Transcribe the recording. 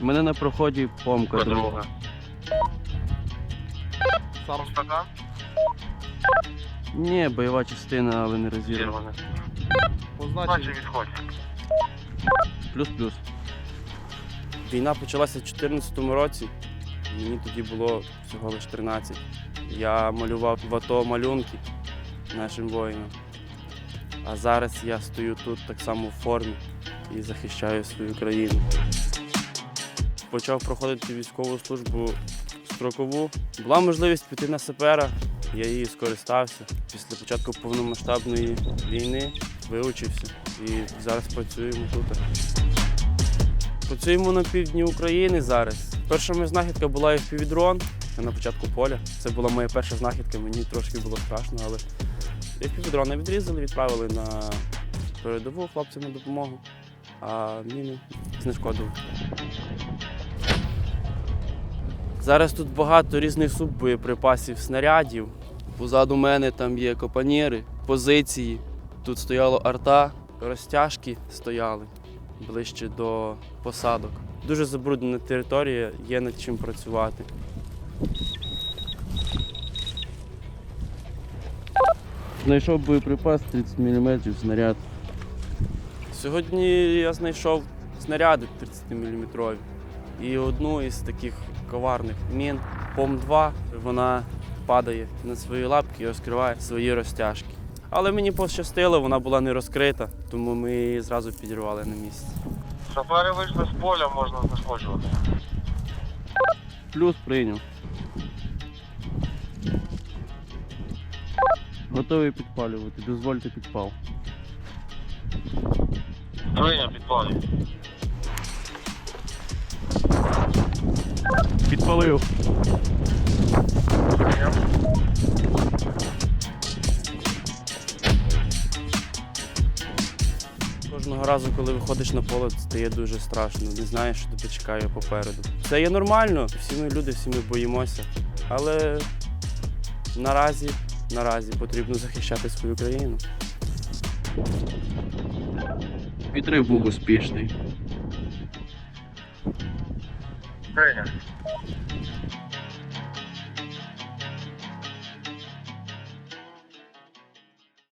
У мене на проході помка друга. Друга. Сам стакан? Ні, бойова частина, але не розірвана. Позначив. Відходь. Плюс-плюс. Війна почалася в 2014 році. Мені тоді було всього лише 13. Я малював в АТО малюнки нашим воїнам. А зараз я стою тут так само в формі і захищаю свою країну. Почав проходити військову службу строкову. Була можливість піти на сапера, я її скористався. Після початку повномасштабної війни вивчився і зараз працюємо тут. Працюємо на півдні України зараз. Перша моя знахідка була FPV-дрон на початку поля. Це була моя перша знахідка, мені трошки було страшно, але FPV-дрона відрізали, відправили на передову хлопцям на допомогу, а міни знешкодили. Зараз тут багато різних суббоєприпасів, снарядів. Позаду мене там є копаніри, позиції. Тут стояло арта, розтяжки стояли ближче до посадок. Дуже забруднена територія, є над чим працювати. Знайшов боєприпас 30 мм снаряд. Сьогодні я знайшов снаряди 30-мм і одну із таких коварних мін ПОМ-2. Вона падає на свої лапки і розкриває свої розтяжки. Але мені пощастило, вона була не розкрита, тому ми її зразу підірвали на місці. Сафари вийшли з поля, можна знешкоджувати. Плюс прийняв. Готовий підпалювати, дозвольте підпал. Прийняв підпалюй. Підпалив. Кожного разу, коли виходиш на поле, стає дуже страшно, не знаєш, що тебе чекає попереду. Це є нормально, всі ми люди, всі ми боїмося. Але наразі, наразі потрібно захищати свою країну. Підрив був успішний. Venha.